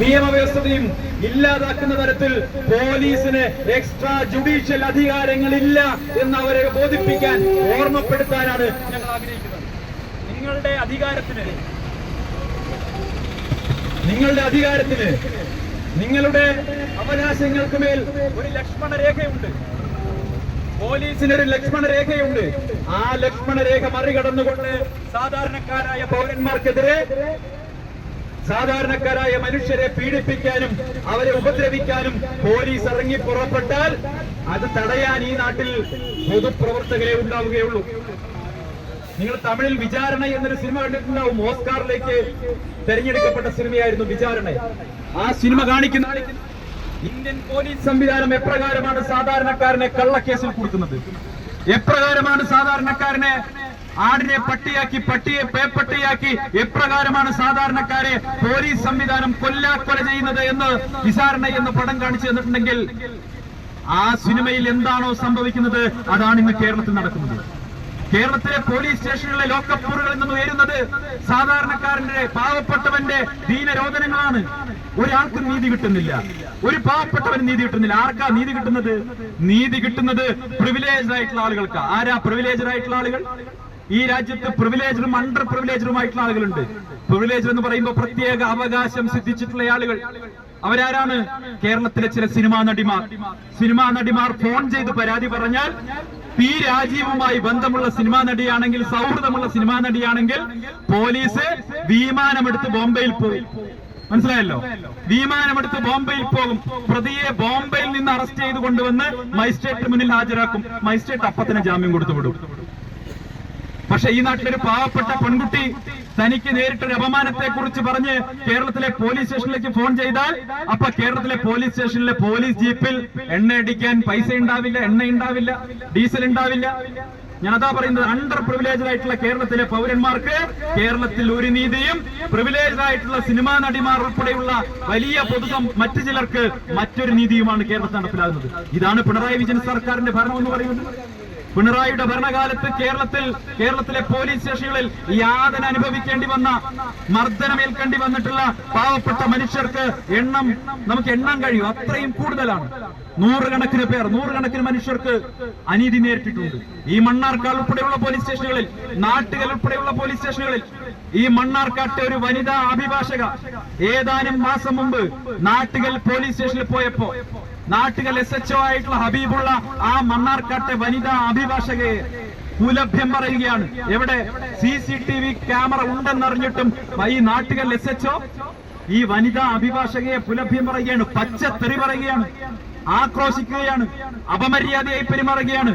നിയമവ്യവസ്ഥയും ഇല്ലാതാക്കുന്ന തരത്തിൽ പോലീസിന് എക്സ്ട്രാ ജുഡീഷ്യൽ അധികാരങ്ങളില്ല എന്ന് അവരെ ബോധിപ്പിക്കാൻ ഓർമ്മപ്പെടുത്താനാണ് ഞങ്ങൾ ആഗ്രഹിക്കുന്നത്. നിങ്ങളുടെ അധികാരത്തിന് നിങ്ങളുടെ അധികാരത്തിന് നിങ്ങളുടെ അവകാശങ്ങൾക്ക് മേൽ ഒരു ലക്ഷ്മണ രേഖയുണ്ട്. പോലീസിന് ഒരു ലക്ഷ്മണ രേഖയുണ്ട്. ആ ലക്ഷ്മണ രേഖ മറികടന്നുകൊണ്ട് സാധാരണക്കാരായ പൗരന്മാർക്കെതിരെ സാധാരണക്കാരായ മനുഷ്യരെ പീഡിപ്പിക്കാനും അവരെ ഉപദ്രവിക്കാനും പോലീസ് ഇറങ്ങി പുറപ്പെട്ടാൽ അത് തടയാൻ ഈ നാട്ടിൽ പൊതുപ്രവർത്തകരെ ഉണ്ടാവുകയുള്ളൂ. നിങ്ങൾ തമിഴിൽ വിചാരണ എന്നൊരു സിനിമ കണ്ടിട്ടുണ്ടാവും. ഓസ്കാറിലേക്ക് തെരഞ്ഞെടുക്കപ്പെട്ട സിനിമയായിരുന്നു വിചാരണ. ആ സിനിമ കാണിക്കുന്ന ഇന്ത്യൻ പോലീസ് സംവിധാനം എപ്രകാരമാണ് സാധാരണക്കാരനെ കള്ളക്കേസിൽ കൊടുക്കുന്നത്? എപ്രകാരമാണ് സാധാരണക്കാരനെ ആടിനെ പട്ടിയാക്കി പട്ടിയെ പേപ്പട്ടിയാക്കി എപ്രകാരമാണ് സാധാരണക്കാരെ പോലീസ് സംവിധാനം കൊല്ലാക്കൊല ചെയ്യുന്നത് എന്ന് വിചാരണ എന്ന് പടം കാണിച്ചു തന്നിട്ടുണ്ടെങ്കിൽ ആ സിനിമയിൽ എന്താണോ സംഭവിക്കുന്നത് അതാണ് ഇന്ന് കേരളത്തിൽ നടക്കുന്നത്. കേരളത്തിലെ പോലീസ് സ്റ്റേഷനുകളിലെ ലോക്കപ്പൂറുകളിൽ നിന്ന് ഉയരുന്നത് സാധാരണക്കാരന്റെ പാവപ്പെട്ടവന്റെ ദീനരോധനങ്ങളാണ് ഒരാൾക്കും നീതി കിട്ടുന്നില്ല. ഒരു പാവപ്പെട്ടവന് നീതി കിട്ടുന്നില്ല. ആർക്കാ നീതി കിട്ടുന്നത്? നീതി കിട്ടുന്നത് പ്രിവിലേജ് ആയിട്ടുള്ള ആളുകൾക്ക്. ആരാ പ്രിവിലേജ് ആയിട്ടുള്ള ആളുകൾ? ഈ രാജ്യത്ത് പ്രിവിലേജറും അണ്ടർ പ്രിവിലേജറുമായിട്ടുള്ള ആളുകളുണ്ട്. പ്രിവിലേജ് എന്ന് പറയുമ്പോൾ പ്രത്യേക അവകാശം സിദ്ധിച്ചിട്ടുള്ള ആളുകൾ. അവരാരാണ്? കേരളത്തിലെ ചില സിനിമാ നടിമാർ. സിനിമാ നടിമാർ ഫോൺ ചെയ്ത് പരാതി പറഞ്ഞാൽ പി രാജീവുമായി ബന്ധമുള്ള സിനിമാ നടിയാണെങ്കിൽ സൗഹൃദമുള്ള സിനിമാ നടിയാണെങ്കിൽ പോലീസ് വിമാനമെടുത്ത് ബോംബെയിൽ പോകും. മനസ്സിലായല്ലോ? വിമാനമെടുത്ത് ബോംബെയിൽ പോകും. പ്രതിയെ ബോംബെയിൽ നിന്ന് അറസ്റ്റ് ചെയ്ത് കൊണ്ടുവന്ന് മജിസ്ട്രേറ്റ് മുന്നിൽ ഹാജരാക്കും. മജിസ്ട്രേറ്റ് അപ്പത്തിന് ജാമ്യം കൊടുത്തു വിടും. പക്ഷെ ഈ നാട്ടിലൊരു പാവപ്പെട്ട പെൺകുട്ടി തനിക്ക് നേരിട്ടൊരു അപമാനത്തെ കുറിച്ച് പറഞ്ഞ് കേരളത്തിലെ പോലീസ് സ്റ്റേഷനിലേക്ക് ഫോൺ ചെയ്താൽ അപ്പൊ കേരളത്തിലെ പോലീസ് സ്റ്റേഷനിലെ പോലീസ് ജീപ്പിൽ എണ്ണ അടിക്കാൻ പൈസ ഉണ്ടാവില്ല എണ്ണ ഉണ്ടാവില്ല ഡീസൽ ഉണ്ടാവില്ല. അതാ പറയുന്നത് അണ്ടർ പ്രിവിലേജ് ആയിട്ടുള്ള കേരളത്തിലെ പൗരന്മാർക്ക് കേരളത്തിൽ ഒരു നീതിയും പ്രിവിലേജ് ആയിട്ടുള്ള സിനിമാ നടിമാർ ഉൾപ്പെടെയുള്ള വലിയ പൊതുസം മറ്റു ചിലർക്ക് മറ്റൊരു നീതിയുമാണ് കേരളത്തിൽ നടപ്പിലാകുന്നത്. ഇതാണ് പിണറായി വിജയൻ സർക്കാരിന്റെ ഭരണം എന്ന് പറയുന്നത്. പിണറായിയുടെ ഭരണകാലത്ത് കേരളത്തിൽ കേരളത്തിലെ പോലീസ് സ്റ്റേഷനുകളിൽ യാതന അനുഭവിക്കേണ്ടി വന്ന മർദ്ദനമേൽക്കേണ്ടി വന്നിട്ടുള്ള പാവപ്പെട്ട മനുഷ്യർക്ക് എണ്ണം നമുക്ക് എണ്ണം കഴിയും. അത്രയും കൂടുതലാണ്. നൂറുകണക്കിന് പേർ നൂറുകണക്കിന് മനുഷ്യർക്ക് അനീതി നേരിട്ടിട്ടുണ്ട്. ഈ മണ്ണാർക്കാട് ഉൾപ്പെടെയുള്ള പോലീസ് സ്റ്റേഷനുകളിൽ നാട്ടുകൾ ഉൾപ്പെടെയുള്ള പോലീസ് സ്റ്റേഷനുകളിൽ ഈ മണ്ണാർക്കാട്ടെ ഒരു വനിതാ അഭിഭാഷക ഏതാനും മാസം മുമ്പ് നാട്ടുകൾ പോലീസ് സ്റ്റേഷനിൽ പോയപ്പോ നാട്ടുകൾ എസ് എച്ച് ഒ ആയിട്ടുള്ള ഹബീബുള്ള ആ മണ്ണാർക്കാട്ടെ വനിതാ അഭിഭാഷകയെ കുലഭ്യം പറയുകയാണ്. എവിടെ C C T V camera ഉണ്ടെന്നറിഞ്ഞിട്ടും ഈ നാട്ടുകൾ എസ് എച്ച് ഒ ഈ വനിതാ അഭിഭാഷകയെ കുലഭ്യം പറയുകയാണ്. പച്ചത്തെറി പറയുകയാണ്. ആക്രോശിക്കുകയാണ് അപമര്യാദയായി പെരുമാറുകയാണ്.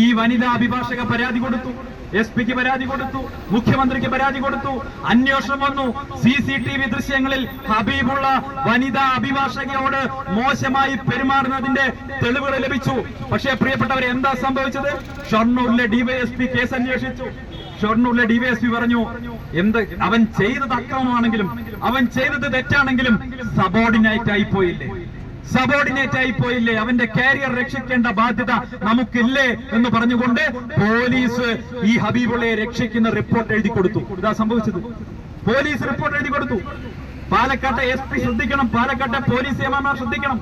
ഈ വനിതാ അഭിഭാഷക പരാതി കൊടുത്തു എസ് പിക്ക് പരാതി കൊടുത്തു മുഖ്യമന്ത്രിക്ക് പരാതി കൊടുത്തു അന്വേഷണം വന്നു. സി സി ടി വി ദൃശ്യങ്ങളിൽ ഹബീബുള്ള വനിതാ അഭിഭാഷകയോട് മോശമായി പെരുമാറുന്നതിന്റെ തെളിവുകൾ ലഭിച്ചു. പക്ഷേ പ്രിയപ്പെട്ടവർ എന്താ സംഭവിച്ചത്? ഷൊർണൂരിലെ ഡിവൈഎസ്പി കേസ് അന്വേഷിച്ചു ഷൊർണൂരിലെ ഡിവൈഎസ്പി പറഞ്ഞു എന്ത് അവൻ ചെയ്തത് അക്രമമാണെങ്കിലും അവൻ ചെയ്തത് തെറ്റാണെങ്കിലും സബോർഡിനേറ്റ് ആയി പോയില്ലേ? സബോർഡിനേറ്റ് ആയി പോയില്ലേ? അവന്റെ കാരിയർ രക്ഷിക്കേണ്ട ബാധ്യത നമുക്കില്ലേ എന്ന് പറഞ്ഞുകൊണ്ട് പോലീസ് ഈ ഹബീബുള്ളയെ രക്ഷിക്കുന്ന റിപ്പോർട്ട് എഴുതി കൊടുത്തു. ഇതാ സംഭവിച്ചത്. പോലീസ് റിപ്പോർട്ട് എഴുതി കൊടുത്തു. പാലക്കാട്ടെ എസ് പി ശ്രദ്ധിക്കണം. പാലക്കാട്ടെ പോലീസ് ഏമാന്മാർ ശ്രദ്ധിക്കണം.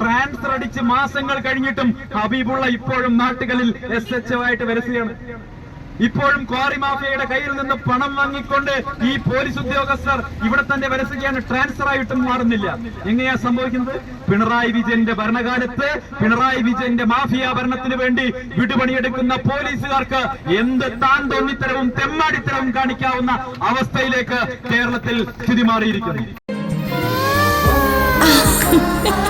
ട്രാൻസ്ഫർ അടിച്ച് മാസങ്ങൾ കഴിഞ്ഞിട്ടും ഹബീബുള്ള ഇപ്പോഴും നാട്ടുകളിൽ എസ് എച്ച് ആയിട്ട് വരസുകയാണ് ഇപ്പോഴും ക്വാറി മാഫിയയുടെ കയ്യിൽ നിന്ന് പണം വാങ്ങിക്കൊണ്ട് ഈ പോലീസ് ഉദ്യോഗസ്ഥർ ഇവിടെ തന്നെ വരസുകയാണ്. ട്രാൻസ്ഫർ ആയിട്ടും മാറുന്നില്ല. എങ്ങനെയാ സംഭവിക്കുന്നത്? പിണറായി വിജയന്റെ ഭരണകാലത്ത് പിണറായി വിജയന്റെ മാഫിയ ഭരണത്തിന് വേണ്ടി വിടുപണിയെടുക്കുന്ന പോലീസുകാർക്ക് എന്ത് താൻ തോന്നിത്തരവും തെമ്മാടിത്തരവും കാണിക്കാവുന്ന അവസ്ഥയിലേക്ക് കേരളത്തിൽ സ്ഥിതി മാറിയിരിക്കുന്നു.